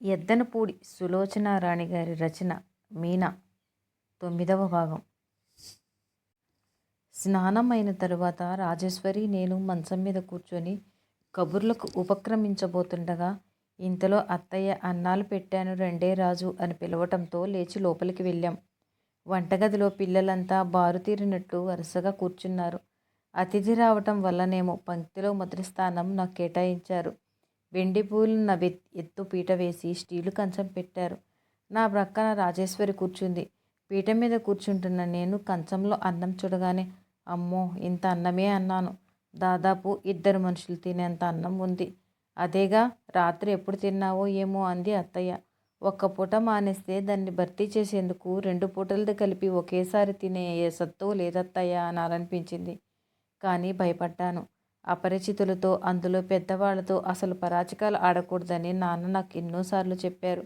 ఎద్దనపూడి సులోచన రాణి గారి రచన మీనా తొమ్మిదవ భాగం. స్నానం అయిన తరువాత రాజేశ్వరి నేను మంచం మీద కూర్చొని కబుర్లకు ఉపక్రమించబోతుండగా ఇంతలో అత్తయ్య అన్నాలు పెట్టాను రెండే రాజు అని పిలవటంతో లేచి లోపలికి వెళ్ళాం. వంటగదిలో పిల్లలంతా బారుతీరినట్టు వరుసగా కూర్చున్నారు. అతిథి రావటం వల్లనేమో పంక్తిలో మొదటి స్థానం నాకు కేటాయించారు. వెండి పూలున్న ఎత్తు పీట వేసి స్టీలు కంచం పెట్టారు. నా ప్రక్కన రాజేశ్వరి కూర్చుంది. పీట మీద కూర్చుంటున్న నేను కంచంలో అన్నం చూడగానే అమ్మో ఇంత అన్నమే అన్నాను. దాదాపు ఇద్దరు మనుషులు తినేంత అన్నం ఉంది. అదేగా రాత్రి ఎప్పుడు తిన్నావో ఏమో అంది అత్తయ్య. ఒక్క పూట మానేస్తే దాన్ని భర్తీ చేసేందుకు రెండు పూటలది కలిపి ఒకేసారి తినే ఏ సత్తు లేదత్తయ్య అనాలనిపించింది. కానీ భయపడ్డాను. అపరిచితులతో అందులో పెద్దవాళ్ళతో అసలు పరాచికాలు ఆడకూడదని నాన్న నాకు ఎన్నోసార్లు చెప్పారు.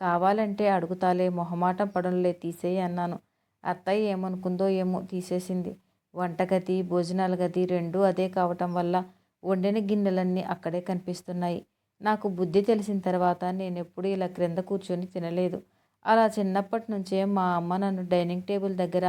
కావాలంటే అడుగుతాలే మొహమాటం పడంలే తీసేయి అన్నాను. అత్తయ్య ఏమనుకుందో ఏమో తీసేసింది. వంటగది భోజనాల గది రెండూ అదే కావటం వల్ల వండిన గిన్నెలన్నీ అక్కడే కనిపిస్తున్నాయి. నాకు బుద్ధి తెలిసిన తర్వాత నేను ఇలా క్రింద కూర్చొని తినలేదు. అలా చిన్నప్పటి నుంచే మా అమ్మ నన్ను డైనింగ్ టేబుల్ దగ్గర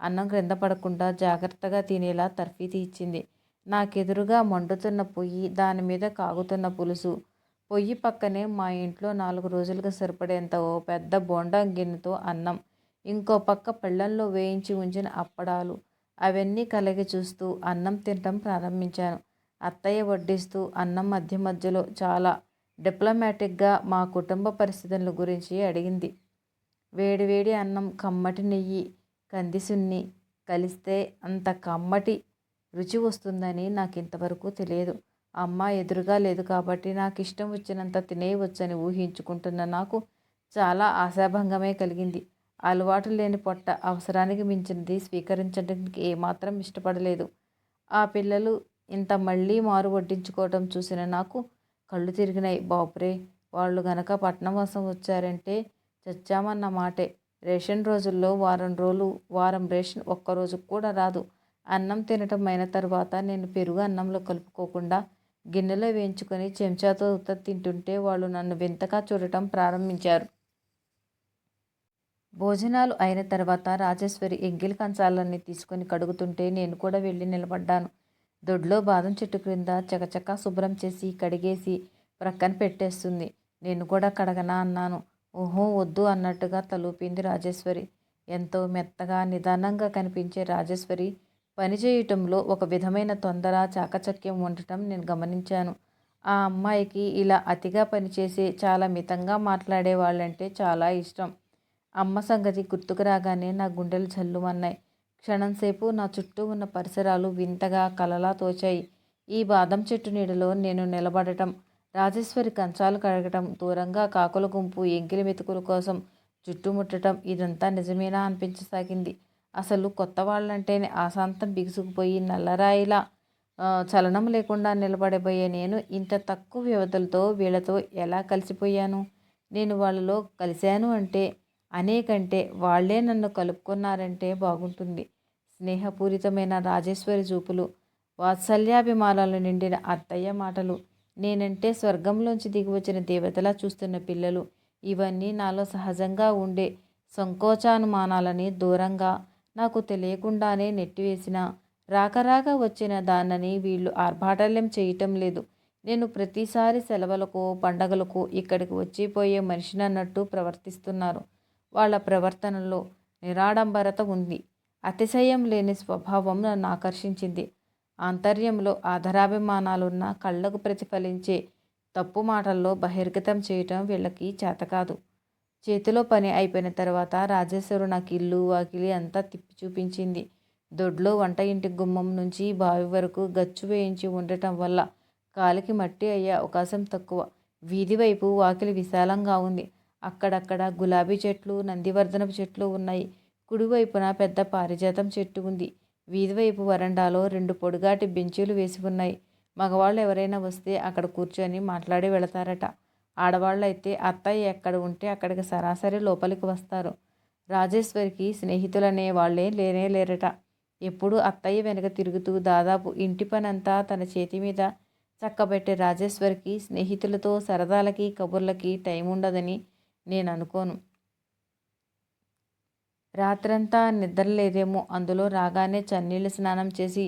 అన్నం క్రింద పడకుండా జాగ్రత్తగా తినేలా తర్ఫీతి ఇచ్చింది. నాకెదురుగా మండుతున్న పొయ్యి దాని మీద కాగుతున్న పులుసు. పొయ్యి పక్కనే మా ఇంట్లో నాలుగు రోజులకు సరిపడేంత ఓ పెద్ద బోండా గిన్నెతో అన్నం ఇంకో పక్క పళ్ళల్లో వేయించి ఉంచిన అప్పడాలు. అవన్నీ కలిగి చూస్తూ అన్నం తినటం ప్రారంభించాను. అత్తయ్య వడ్డిస్తూ అన్నం మధ్య మధ్యలో చాలా డిప్లొమాటిక్గా మా కుటుంబ పరిస్థితుల గురించి అడిగింది. వేడివేడి అన్నం కమ్మటి నెయ్యి కందిసున్ని కలిస్తే అంత కమ్మటి రుచి వస్తుందని నాకు ఇంతవరకు తెలియదు అమ్మ ఎదురుగా లేదు కాబట్టి నాకు ఇష్టం వచ్చినంత తినేయవచ్చని ఊహించుకుంటున్న నాకు చాలా ఆశాభంగమే కలిగింది. అలవాటు లేని పొట్ట అవసరానికి మించినది స్వీకరించడానికి ఏమాత్రం ఇష్టపడలేదు. ఆ పిల్లలు ఇంత మళ్ళీ మారు వడ్డించుకోవటం చూసిన నాకు కళ్ళు తిరిగినాయి. బాపురే వాళ్ళు గనక పట్నం వసం వచ్చారంటే చచ్చామన్న మాటే. రేషన్ రోజుల్లో వారం రోజులు వారం రేషన్ ఒక్కరోజు కూడా రాదు. అన్నం తినటం అయిన తర్వాత నేను పెరుగు అన్నంలో కలుపుకోకుండా గిన్నెలో వేయించుకొని చెంచాతో ఉత్త తింటుంటే వాళ్ళు నన్ను వింతగా చూడటం ప్రారంభించారు. భోజనాలు అయిన తర్వాత రాజేశ్వరి ఎంగిలి కంచాలన్నీ తీసుకొని కడుగుతుంటే నేను కూడా వెళ్ళి నిలబడ్డాను. దొడ్లో బాదం చెట్టు క్రింద చకచకా శుభ్రం చేసి కడిగేసి ప్రక్కన పెట్టేస్తుంది. నేను కూడా కడగనా అన్నాను. ఓహో వద్దు అన్నట్టుగా తలూపింది రాజేశ్వరి. ఎంతో మెత్తగా నిదానంగా కనిపించే రాజేశ్వరి పనిచేయటంలో ఒక విధమైన తొందర చాకచక్యం ఉండటం నేను గమనించాను. ఆ అమ్మాయికి ఇలా అతిగా పనిచేసి చాలా మితంగా మాట్లాడే వాళ్ళంటే చాలా ఇష్టం. అమ్మ సంగతి గుర్తుకు రాగానే నా గుండెలు జల్లుమన్నాయి క్షణంసేపు నా చుట్టూ ఉన్న పరిసరాలు వింతగా కలలా తోచాయి. ఈ బాదం చెట్టు నీడలో నేను నిలబడటం రాజేశ్వరి కంచాలు కడగటం దూరంగా కాకుల గుంపు ఎంకిలి మెతుకుల కోసం చుట్టుముట్టడం ఇదంతా నిజమేనా అనిపించసాగింది. అసలు కొత్త వాళ్ళంటేనే ఆశాంతం బిగుసుకుపోయి నల్లరాయిలా చలనం లేకుండా నిలబడిపోయే నేను ఇంత తక్కువ వ్యవధులతో వీళ్ళతో ఎలా కలిసిపోయాను? నేను వాళ్ళలో కలిశాను అంటే అనేకంటే వాళ్ళే నన్ను కలుపుకున్నారంటే బాగుంటుంది. స్నేహపూరితమైన రాజేశ్వరి చూపులు వాత్సల్యాభిమానాలు నిండిన అత్తయ్య మాటలు నేనంటే స్వర్గంలోంచి దిగివచ్చిన దేవతలా చూస్తున్న పిల్లలు ఇవన్నీ నాలో సహజంగా ఉండే సంకోచానుమానాలని దూరంగా నాకు తెలియకుండానే నెట్టివేసిన రాకరాక వచ్చిన దాన్నని వీళ్ళు ఆర్భాటల్యం చేయటం లేదు. నేను ప్రతిసారి సెలవులకు పండగలకు ఇక్కడికి వచ్చిపోయే మనిషిని అన్నట్టు ప్రవర్తిస్తున్నారు. వాళ్ళ ప్రవర్తనలో నిరాడంబరత ఉంది. అతిశయం లేని స్వభావం నన్ను ఆకర్షించింది. ఆంతర్యంలో ఆధరాభిమానాలున్న కళ్ళకు ప్రతిఫలించే తప్పు మాటల్లో బహిర్గతం చేయటం వీళ్ళకి చేతకాదు చేతిలో పని అయిపోయిన తర్వాత రాజేశ్వరు నాకు ఇల్లు వాకిలి అంతా తిప్పి చూపించింది. దొడ్లో వంట ఇంటి గుమ్మం నుంచి బావి వరకు గచ్చు వేయించి ఉండటం వల్ల కాలికి మట్టి అయ్యే అవకాశం తక్కువ. వీధి వైపు వాకిలి విశాలంగా ఉంది. అక్కడక్కడ గులాబీ చెట్లు నందివర్ధనపు చెట్లు ఉన్నాయి. కుడివైపున పెద్ద పారిజాతం చెట్టు ఉంది. వీధి వైపు వరండాలో రెండు పొడుగాటి బెంచీలు వేసి ఉన్నాయి. మగవాళ్ళు ఎవరైనా వస్తే అక్కడ కూర్చొని మాట్లాడి వెళతారట. ఆడవాళ్ళైతే అత్తయ్య ఎక్కడ ఉంటే అక్కడికి సరాసరి లోపలికి వస్తారు. రాజేశ్వరికి స్నేహితులనే వాళ్ళే లేనే లేరట. ఎప్పుడు అత్తయ్య వెనక తిరుగుతూ దాదాపు ఇంటి పనంతా తన చేతి మీద చక్కబెట్టే రాజేశ్వరికి స్నేహితులతో సరదాలకి కబుర్లకి టైం ఉండదని నేను అనుకోను. రాత్రంతా నిద్రలేదేమో అందులో రాగానే చన్నీళ్ళు స్నానం చేసి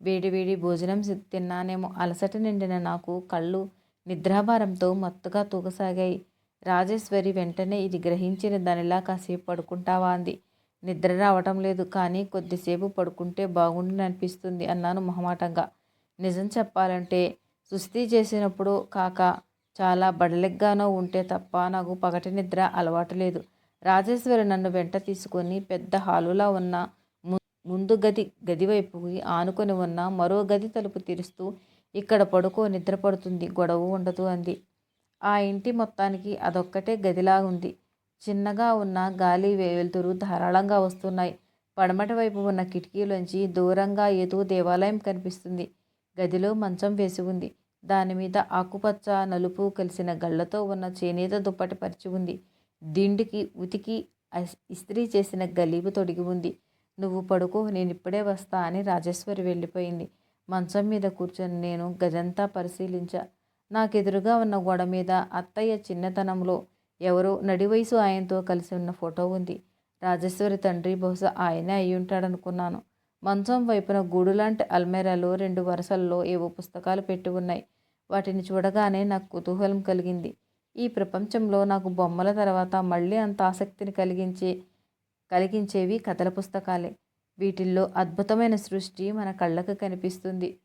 వేడివేడి భోజనం తిన్నానేమో. అలసట నిండిన నాకు కళ్ళు నిద్రాభారంతో మత్తుగా తూగసాగాయి. రాజేశ్వరి వెంటనే ఇది గ్రహించిన దానిలా కాసేపు పడుకుంటావా అంది. నిద్ర రావటం లేదు కానీ కొద్దిసేపు పడుకుంటే బాగుండును అనిపిస్తుంది అన్నాను మొహమాటంగా. నిజం చెప్పాలంటే సుస్థి చేసినప్పుడు కాక చాలా బడలిగ్గానో ఉంటే తప్ప నాకు పగటి నిద్ర అలవాటు లేదు. రాజేశ్వరి నన్ను వెంట తీసుకొని పెద్ద హాలులా ఉన్న ము- ముందు గది గది వైపుకి ఆనుకొని ఉన్న మరో గది తలుపు తెరుస్తూ ఇక్కడ పడుకో నిద్ర పడుతుంది గొడవ ఉండదు అంది. ఆ ఇంటి మొత్తానికి అదొక్కటే గదిలా ఉంది చిన్నగా ఉన్న గాలి వెలుతురు ధారాళంగా వస్తున్నాయి. పడమటి వైపు ఉన్న కిటికీలోంచి దూరంగా ఏదో దేవాలయం కనిపిస్తుంది. గదిలో మంచం వేసి ఉంది. దాని మీద ఆకుపచ్చ నలుపు కలిసిన గళ్ళతో ఉన్న చేనేత దుప్పటి పరిచి ఉంది. దిండుకి ఉతికి ఇస్త్రీ చేసిన గలీబు తొడిగి ఉంది. నువ్వు పడుకో నేను ఇప్పుడే వస్తా అని రాజేశ్వరి వెళ్ళిపోయింది. మంచం మీద కూర్చొని నేను గదంతా పరిశీలించా. నాకెదురుగా ఉన్న గోడ మీద అత్తయ్య చిన్నతనంలో ఎవరో నడివయసు ఆయనతో కలిసి ఉన్న ఫోటో ఉంది. రాజేశ్వరి తండ్రి బహుశా ఆయనే అయి ఉంటాడనుకున్నాను. మంచం వైపున గూడులాంటి అల్మేరాలో రెండు వరుసల్లో ఏవో పుస్తకాలు పెట్టి ఉన్నాయి. వాటిని చూడగానే నాకు కుతూహలం కలిగింది. ఈ ప్రపంచంలో నాకు బొమ్మల తర్వాత మళ్ళీ అంత ఆసక్తిని కలిగించే కలిగించేవి కథల పుస్తకాలే. వీటిల్లో అద్భుతమైన సృష్టి మన కళ్ళకు కనిపిస్తుంది.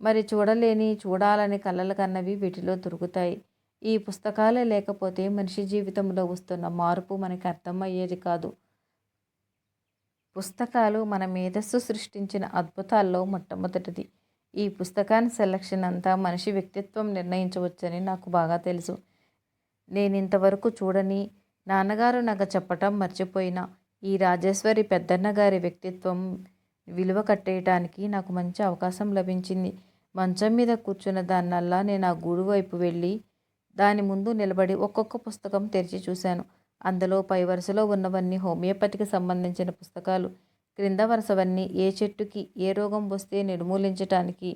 మరి చూడలేని చూడాలని కళ్ళల కన్నవి వీటిలో దొరుకుతాయి ఈ పుస్తకాలే లేకపోతే మనిషి జీవితంలో వస్తున్న మార్పు మనకి అర్థమయ్యేది కాదు. పుస్తకాలు మన మేధస్సు సృష్టించిన అద్భుతాల్లో మొట్టమొదటిది. ఈ పుస్తకాన్ని సెలక్షన్ అంతా మనిషి వ్యక్తిత్వం నిర్ణయించవచ్చని నాకు బాగా తెలుసు. నేను ఇంతవరకు చూడని నాన్నగారు నాకు చెప్పటం మర్చిపోయినా. ఈ రాజేశ్వరి పెద్దన్న గారి వ్యక్తిత్వం విలువ కట్టేయటానికి నాకు మంచి అవకాశం లభించింది. మంచం మీద కూర్చున్న దాన్నల్లా నేను ఆ గూడు వైపు వెళ్ళి దాని ముందు నిలబడి ఒక్కొక్క పుస్తకం తెరిచి చూశాను. అందులో పై వరుసలో ఉన్నవన్నీ హోమియోపతికి సంబంధించిన పుస్తకాలు. క్రింద వరుసవన్నీ ఏ చెట్టుకి ఏ రోగం వస్తే నిర్మూలించటానికి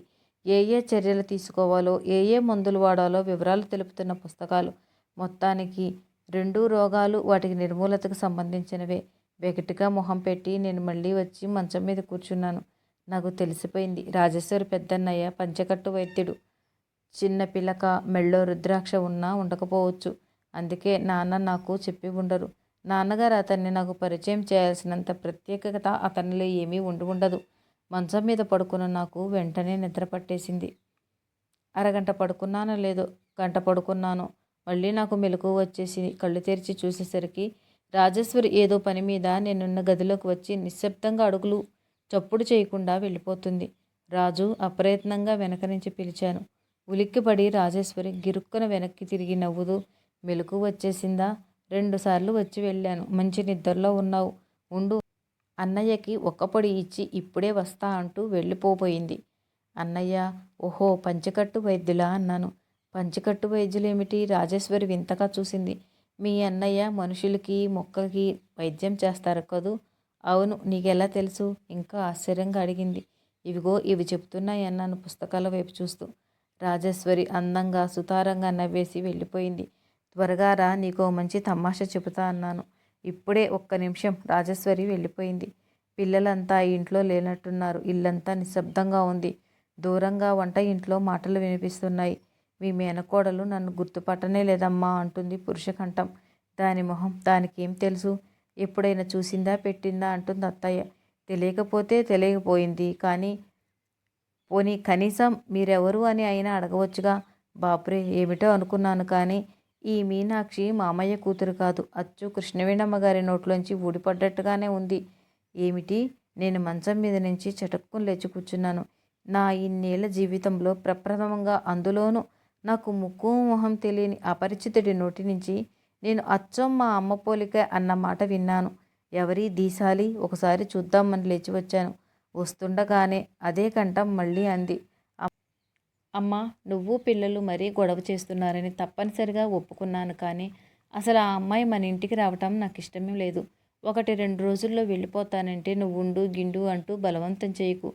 ఏ ఏ చర్యలు తీసుకోవాలో ఏ ఏ మందులు వాడాలో వివరాలు తెలుపుతున్న పుస్తకాలు. మొత్తానికి రెండు రోగాలు వాటికి నిర్మూలతకు సంబంధించినవే. వెగటిగా మొహం పెట్టి నేను మళ్ళీ వచ్చి మంచం మీద కూర్చున్నాను. నాకు తెలిసిపోయింది. రాజేశ్వరి పెద్దన్నయ్య పంచకట్టు వైద్యుడు. చిన్న పిల్లక మెళ్ళో రుద్రాక్ష ఉన్నా ఉండకపోవచ్చు. అందుకే నాన్న నాకు చెప్పి ఉండరు. నాన్నగారు అతన్ని నాకు పరిచయం చేయాల్సినంత ప్రత్యేకత అతనిలో ఏమీ ఉండి ఉండదు. మంచం మీద పడుకున్న నాకు వెంటనే నిద్ర పట్టేసింది. అరగంట పడుకున్నానో లేదో గంట పడుకున్నాను మళ్ళీ నాకు మెలకు వచ్చేసి కళ్ళు తెరిచి చూసేసరికి రాజేశ్వరి ఏదో పని మీద నేనున్న గదిలోకి వచ్చి నిశ్శబ్దంగా అడుగులు చప్పుడు చేయకుండా వెళ్ళిపోతుంది. రాజు అప్రయత్నంగా వెనక నుంచి పిలిచాను. ఉలిక్కిపడి రాజేశ్వరి గిరుక్కున వెనక్కి తిరిగి నవ్వుతూ మెలకు వచ్చేసిందా? రెండుసార్లు వచ్చి వెళ్ళాను. మంచి నిద్రలో ఉన్నావు. ఉండు. అన్నయ్యకి ఒక్క పొడి ఇచ్చి ఇప్పుడే వస్తా అంటూ వెళ్ళిపోబోయింది. అన్నయ్య ఓహో పంచకట్టు వైద్యులా అన్నాను. పంచకట్టు వైద్యులేమిటి? రాజేశ్వరి వింతగా చూసింది. మీ అన్నయ్య మనుషులకి మొక్కలకి వైద్యం చేస్తారు కదూ? అవును నీకెలా తెలుసు? ఇంకా ఆశ్చర్యంగా అడిగింది. ఇవిగో ఇవి చెప్తున్నాయి అన్నాను పుస్తకాల వైపు చూస్తూ. రాజేశ్వరి అందంగా సుతారంగా నవ్వేసి వెళ్ళిపోయింది. త్వరగా రా నీకో మంచి తమాషా చెబుతా అన్నాను. ఇప్పుడే ఒక్క నిమిషం రాజేశ్వరి వెళ్ళిపోయింది. పిల్లలంతా ఇంట్లో లేనట్టున్నారు. ఇల్లంతా నిశ్శబ్దంగా ఉంది. దూరంగా వంట ఇంట్లో మాటలు వినిపిస్తున్నాయి. మీ మేనకోడలు నన్ను గుర్తుపట్టనే లేదమ్మా అంటుంది పురుషకంఠం. దాని మొహం దానికేం తెలుసు? ఎప్పుడైనా చూసిందా పెట్టిందా అంటుంది అత్తయ్య. తెలియకపోతే తెలియకపోయింది కానీ పోనీ కనీసం మీరెవరు అని అయినా అడగవచ్చుగా. బాపురే ఏమిటో అనుకున్నాను కానీ ఈ మీనాక్షి మామయ్య కూతురు కాదు. అచ్చు కృష్ణవేణమ్మ గారి నోట్లోంచి ఊడిపడ్డట్టుగానే ఉంది. ఏమిటి? నేను మంచం మీద నుంచి చటక్కుని లేచి కూర్చున్నాను. నా ఇన్నేళ్ళ జీవితంలో ప్రప్రథమంగా అందులోనూ నాకు ముక్కు మొహం తెలియని అపరిచితుడి నోటి నుంచి నేను అచ్చం మా అమ్మ పోలిక అన్న మాట విన్నాను. ఎవరి దీశాలి? ఒకసారి చూద్దామని లేచి వచ్చాను. వస్తుండగానే అదే కంఠం మళ్ళీ అంది. అమ్మ నువ్వు పిల్లలు మరీ గొడవ చేస్తున్నారని తప్పనిసరిగా ఒప్పుకున్నాను కానీ అసలు ఆ అమ్మాయి మన ఇంటికి రావటం నాకు ఇష్టమే లేదు. ఒకటి రెండు రోజుల్లో వెళ్ళిపోతానంటే నువ్వు ఉండు గిండు అంటూ బలవంతం చేయకు.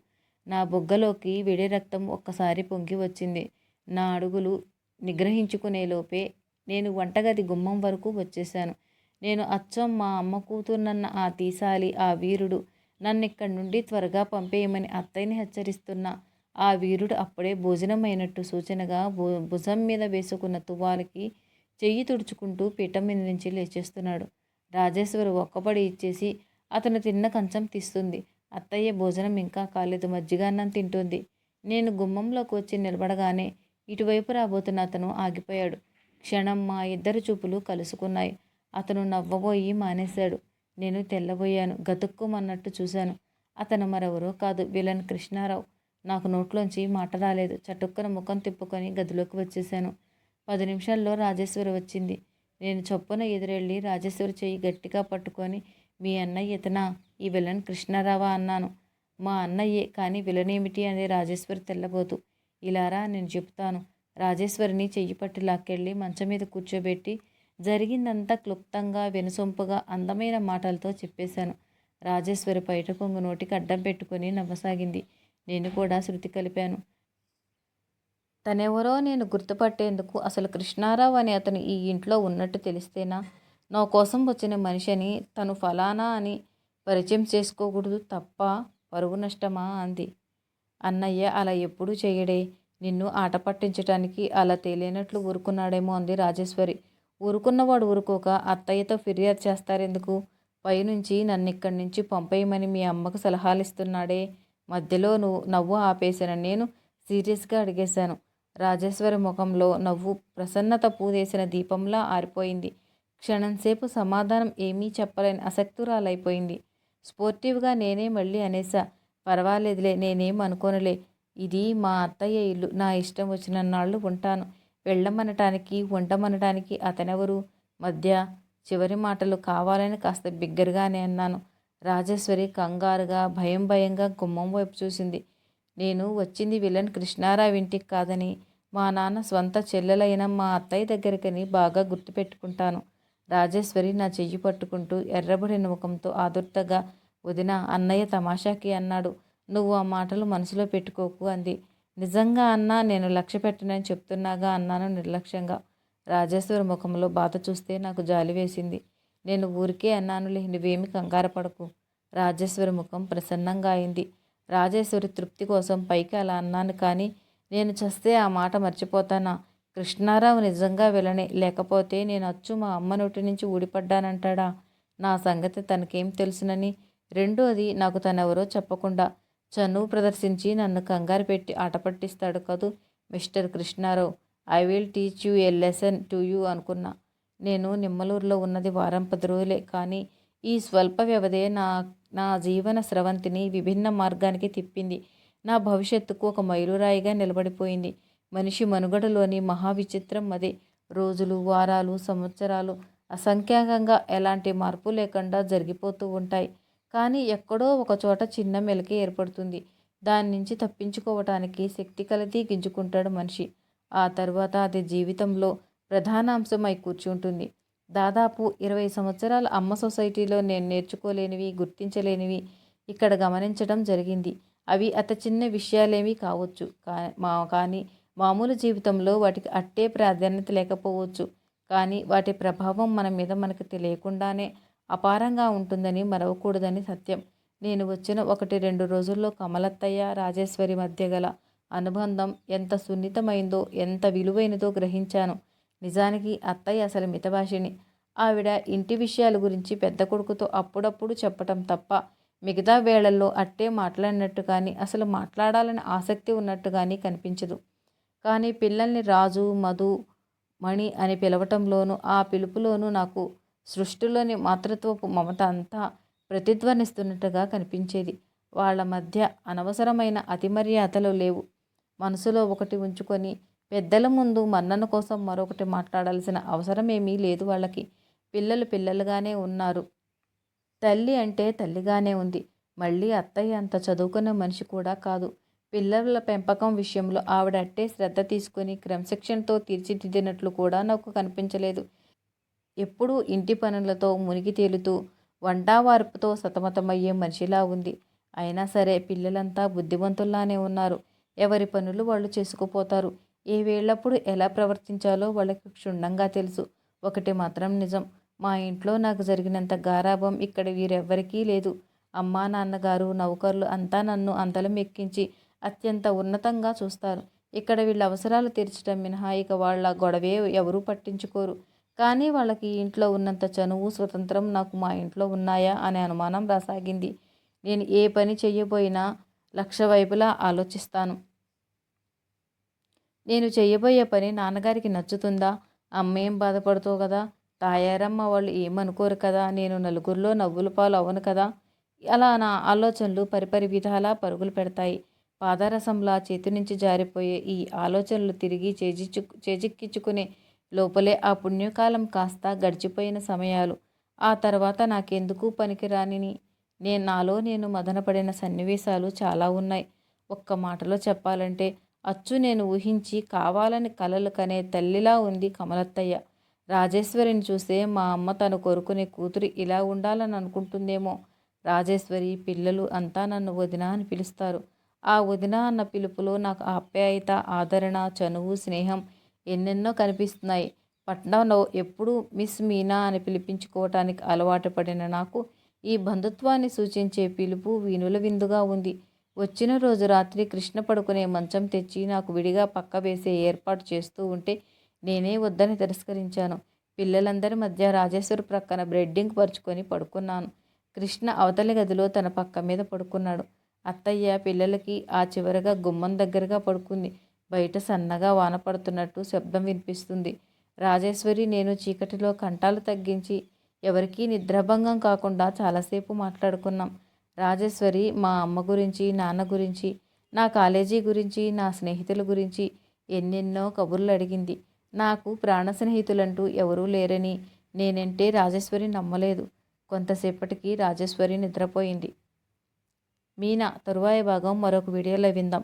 నా బుగ్గలోకి వేడి రక్తం ఒక్కసారి పొంగి వచ్చింది. నా అడుగులు నిగ్రహించుకునేలోపే నేను వంటగది గుమ్మం వరకు వచ్చేశాను. నేను అచ్చం మా అమ్మ కూతుర్నన్న ఆ తీసాలి ఆ వీరుడు నన్నిక్కడి నుండి త్వరగా పంపేయమని అత్తయ్యని హెచ్చరిస్తున్న ఆ వీరుడు అప్పుడే భోజనమైనట్టు సూచనగా భు భుజం మీద వేసుకున్న తువ్వాలకి చెయ్యి తుడుచుకుంటూ పీఠం మీద నుంచి లేచేస్తున్నాడు. రాజేశ్వరి ఒక్కపడి ఇచ్చేసి అతను తిన్న కంచం తీస్తుంది. అత్తయ్య భోజనం ఇంకా కాలేదు మజ్జిగ అన్నం తింటుంది. నేను గుమ్మంలోకి వచ్చి నిలబడగానే ఇటువైపు రాబోతున్న అతను ఆగిపోయాడు. క్షణం మా ఇద్దరు చూపులు కలుసుకున్నాయి. అతను నవ్వబోయి మానేశాడు. నేను తెల్లబోయాను. గతుక్కుమన్నట్టు చూశాను. అతను మరెవరో కాదు. విలన్ కృష్ణారావు. నాకు నోట్లోంచి మాట రాలేదు. చటుక్కన ముఖం తిప్పుకొని గదిలోకి వచ్చేశాను. పది నిమిషాల్లో రాజేశ్వరి వచ్చింది. నేను చొప్పున ఎదురెళ్ళి రాజేశ్వరి చెయ్యి గట్టిగా పట్టుకొని మీ అన్నయ్య ఇతనా? ఈ విలన్ కృష్ణారావా? అన్నాను. మా అన్నయ్యే. కానీ విలన్ ఏమిటి అని రాజేశ్వరి తెల్లబోతు ఇలారా నేను చెప్తాను. రాజేశ్వరిని చెయ్యి పట్టి లాక్కెళ్ళి మంచం మీద కూర్చోబెట్టి జరిగిందంతా క్లుప్తంగా వెనుసొంపుగా అందమైన మాటలతో చెప్పేశాను. రాజేశ్వరి బయట కొంగు నోటికి అడ్డం పెట్టుకొని నవ్వసాగింది. నేను కూడా శృతి కలిపాను. తనెవరో నేను గుర్తుపట్టేందుకు అసలు కృష్ణారావు అని అతను ఈ ఇంట్లో ఉన్నట్టు తెలిస్తేనా? నా కోసం వచ్చిన మనిషిని తను ఫలానా అని పరిచయం చేసుకోకూడదు తప్ప పరువు నష్టమా అంది. అన్నయ్య అలా ఎప్పుడూ చేయడే? నిన్ను ఆట పట్టించటానికి అలా తేలినట్లు ఊరుకున్నాడేమో అంది రాజేశ్వరి. ఊరుకున్నవాడు ఊరుకోక అత్తయ్యతో ఫిర్యాదు చేస్తారెందుకు? పైనుంచి నన్ను ఇక్కడి నుంచి పంపేయమని మీ అమ్మకు సలహాలు ఇస్తున్నాడే మధ్యలో నువ్వు నవ్వు ఆపేశాను నేను సీరియస్గా అడిగేశాను. రాజేశ్వరి ముఖంలో నవ్వు ప్రసన్నత పూదేసిన దీపంలా ఆరిపోయింది. క్షణంసేపు సమాధానం ఏమీ చెప్పలేని అసక్తురాలైపోయింది. స్పోర్టివ్గా నేనే మళ్ళీ అనేసా పర్వాలేదులే నేనేం అనుకోనులే. ఇది మా అత్తయ్య ఇల్లు నా ఇష్టం వచ్చిన నాళ్ళు ఉంటాను. వెళ్ళమనటానికి ఉండమనటానికి అతనెవరు? మధ్య చివరి మాటలు కావాలని కాస్త బిగ్గరగానే అన్నాను. రాజేశ్వరి కంగారుగా భయం భయంగా గుమ్మం వైపు చూసింది. నేను వచ్చింది విలన్ కృష్ణారావు ఇంటికి కాదని మా నాన్న స్వంత చెల్లెలైన మా అత్తయ్య దగ్గరికని బాగా గుర్తుపెట్టుకుంటాను. రాజేశ్వరి నా చెయ్యి పట్టుకుంటూ ఎర్రబడిన ముఖంతో ఆదుర్తగా వదిన అన్నయ్య తమాషాకి అన్నాడు. నువ్వు ఆ మాటలు మనసులో పెట్టుకోకు అంది. నిజంగా అన్నా నేను లక్ష్య పెట్టనని చెప్తున్నాగా అన్నాను నిర్లక్ష్యంగా. రాజేశ్వరి ముఖంలో బాధ చూస్తే నాకు జాలి వేసింది. నేను ఊరికే అన్నానులే నువ్వేమి కంగారపడకు రాజేశ్వరి ముఖం ప్రసన్నంగా అయింది. రాజేశ్వరి తృప్తి కోసం పైకి అలా అన్నాను కానీ నేను చస్తే ఆ మాట మర్చిపోతానా? కృష్ణారావు నిజంగా వెళ్ళనే లేకపోతే నేను అచ్చు మా అమ్మ నోటి నుంచి ఊడిపడ్డానంటాడా? నా సంగతి తనకేం తెలుసునని రెండోది నాకు తనెవరో చెప్పకుండా చనువు ప్రదర్శించి నన్ను కంగారు పెట్టి ఆటపట్టిస్తాడు కదూ mister Krishnarao. I will teach you a lesson to you అనుకున్నా. నేను నిమ్మలూరులో ఉన్నది వారం పది రోజులే కానీ ఈ స్వల్ప వ్యవధే నా నా జీవన స్రవంతిని విభిన్న మార్గానికి తిప్పింది. నా భవిష్యత్తుకు ఒక మైలురాయిగా నిలబడిపోయింది. మనిషి మనుగడలోని మహావిచిత్రం అదే. రోజులు వారాలు సంవత్సరాలు అసంఖ్యాకంగా ఎలాంటి మార్పు లేకుండా జరిగిపోతూ ఉంటాయి. కానీ ఎక్కడో ఒక చోట చిన్న మెలకి ఏర్పడుతుంది. దాని నుంచి తప్పించుకోవటానికి శక్తి కలది గింజుకుంటాడు మనిషి. ఆ తర్వాత అది జీవితంలో ప్రధాన అంశమై కూర్చుంటుంది. దాదాపు ఇరవై సంవత్సరాల అమ్మ సొసైటీలో నేను నేర్చుకోలేనివి గుర్తించలేనివి ఇక్కడ గమనించడం జరిగింది. అవి అత చిన్న విషయాలేమీ కావచ్చు. కా మా కానీ మామూలు జీవితంలో వాటికి అట్టే ప్రాధాన్యత లేకపోవచ్చు. కానీ వాటి ప్రభావం మన మీద మనకు తెలియకుండానే అపారంగా ఉంటుందని మరవకూడదని సత్యం. నేను వచ్చిన ఒకటి రెండు రోజుల్లో కమలత్తయ్య రాజేశ్వరి మధ్య గల అనుబంధం ఎంత సున్నితమైందో ఎంత విలువైనదో గ్రహించాను. నిజానికి అత్తయ్య అసలు మితభాషిని ఆవిడ ఇంటి విషయాల గురించి పెద్ద కొడుకుతో అప్పుడప్పుడు చెప్పటం తప్ప మిగతా వేళల్లో అట్టే మాట్లాడినట్టు కానీ అసలు మాట్లాడాలని ఆసక్తి ఉన్నట్టు కానీ కనిపించదు. కానీ పిల్లల్ని రాజు మధు మణి అని పిలవటంలోనూ ఆ పిలుపులోనూ నాకు సృష్టిలోని మాతృత్వపు మమత అంతా ప్రతిధ్వనిస్తున్నట్టుగా కనిపించేది. వాళ్ళ మధ్య అనవసరమైన అతిమర్యాదలు లేవు. మనసులో ఒకటి ఉంచుకొని పెద్దల ముందు మన్నన కోసం మరొకటి మాట్లాడాల్సిన అవసరమేమీ లేదు వాళ్ళకి. పిల్లలు పిల్లలుగానే ఉన్నారు. తల్లి అంటే తల్లిగానే ఉంది. మళ్ళీ అత్తయ్య అంత చదువుకున్న మనిషి కూడా కాదు. పిల్లల పెంపకం విషయంలో ఆవిడ అట్టే శ్రద్ధ తీసుకుని క్రమశిక్షణతో తీర్చిదిద్దినట్లు కూడా నాకు కనిపించలేదు. ఎప్పుడూ ఇంటి పనులతో మునిగి తేలుతూ వంటావార్పుతో సతమతమయ్యే మనిషిలా ఉంది. అయినా సరే పిల్లలంతా బుద్ధివంతుల్లానే ఉన్నారు. ఎవరి పనులు వాళ్ళు చేసుకుపోతారు. ఏ వేళ్ళప్పుడు ఎలా ప్రవర్తించాలో వాళ్ళకి క్షుణ్ణంగా తెలుసు. ఒకటి మాత్రం నిజం. మా ఇంట్లో నాకు జరిగినంత గారాభం ఇక్కడ వీరెవ్వరికీ లేదు. అమ్మా నాన్నగారు నౌకర్లు అంతా నన్ను అంతలం ఎక్కించి అత్యంత ఉన్నతంగా చూస్తారు. ఇక్కడ వీళ్ళ అవసరాలు తీర్చడం మినహా ఇక వాళ్ళ గొడవే ఎవరూ పట్టించుకోరు. కానీ వాళ్ళకి ఇంట్లో ఉన్నంత చనువు స్వతంత్రం నాకు మా ఇంట్లో ఉన్నాయా అనే అనుమానం రాసాగింది. నేను ఏ పని చేయబోయినా లక్ష వైపులా ఆలోచిస్తాను. నేను చేయబోయే పని నాన్నగారికి నచ్చుతుందా? అమ్మేం బాధపడుతూ కదా? తాయారమ్మ వాళ్ళు ఏమనుకోరు కదా? నేను నలుగురిలో నవ్వుల పాలు అవను కదా? అలా నా ఆలోచనలు పరిపరి విధాలా పరుగులు పెడతాయి. పాదరసంలా చేతి నుంచి జారిపోయే ఈ ఆలోచనలు తిరిగి చేజిచ్చు చేజిక్కించుకునే లోపలే ఆ పుణ్యకాలం కాస్త గడిచిపోయిన సమయాలు. ఆ తర్వాత నాకెందుకు పనికిరానిని? నేను నాలో నేను మదనపడిన సన్నివేశాలు చాలా ఉన్నాయి. ఒక్క మాటలో చెప్పాలంటే అచ్చు నేను ఊహించి కావాలని కలలు కనే తల్లిలా ఉంది కమలత్తయ్య. రాజేశ్వరిని చూసే మా అమ్మ తను కొరుకునే కూతురు ఇలా ఉండాలని అనుకుంటుందేమో. రాజేశ్వరి పిల్లలు అంతా నన్ను వదిన అని పిలుస్తారు. ఆ వదిన అన్న పిలుపులో నాకు ఆప్యాయత ఆదరణ చనువు స్నేహం ఎన్నెన్నో కనిపిస్తున్నాయి. పట్నంలో ఎప్పుడూ మిస్ మీనా అని పిలిపించుకోవటానికి అలవాటు పడిన నాకు ఈ బంధుత్వాన్ని సూచించే పిలుపు వీనుల విందుగా ఉంది. వచ్చిన రోజు రాత్రి కృష్ణ పడుకునే మంచం తెచ్చి నాకు విడిగా పక్క వేసే ఏర్పాటు చేస్తూ ఉంటే నేనే వద్దని తిరస్కరించాను. పిల్లలందరి మధ్య రాజేశ్వరి ప్రక్కన బ్రెడ్డింగ్ పరుచుకొని పడుకున్నాను. కృష్ణ అవతలి గదిలో తన పక్క మీద పడుకున్నాడు. అత్తయ్య పిల్లలకి ఆ చివరగా గుమ్మం దగ్గరగా పడుకుంది. బయట సన్నగా వాన పడుతున్నట్టు శబ్దం వినిపిస్తుంది. రాజేశ్వరి నేను చీకటిలో కంటాలు తగ్గించి ఎవరికీ నిద్రాభంగం కాకుండా చాలాసేపు మాట్లాడుకున్నాం. రాజేశ్వరి మా అమ్మ గురించి నాన్న గురించి నా కాలేజీ గురించి నా స్నేహితుల గురించి ఎన్నెన్నో కబుర్లు అడిగింది. నాకు ప్రాణ స్నేహితులంటూ ఎవరూ లేరని నేనంటే రాజేశ్వరి నమ్మలేదు. కొంతసేపటికి రాజేశ్వరి నిద్రపోయింది. మీనా తరువాయి భాగం మరొక వీడియోలో విందాం.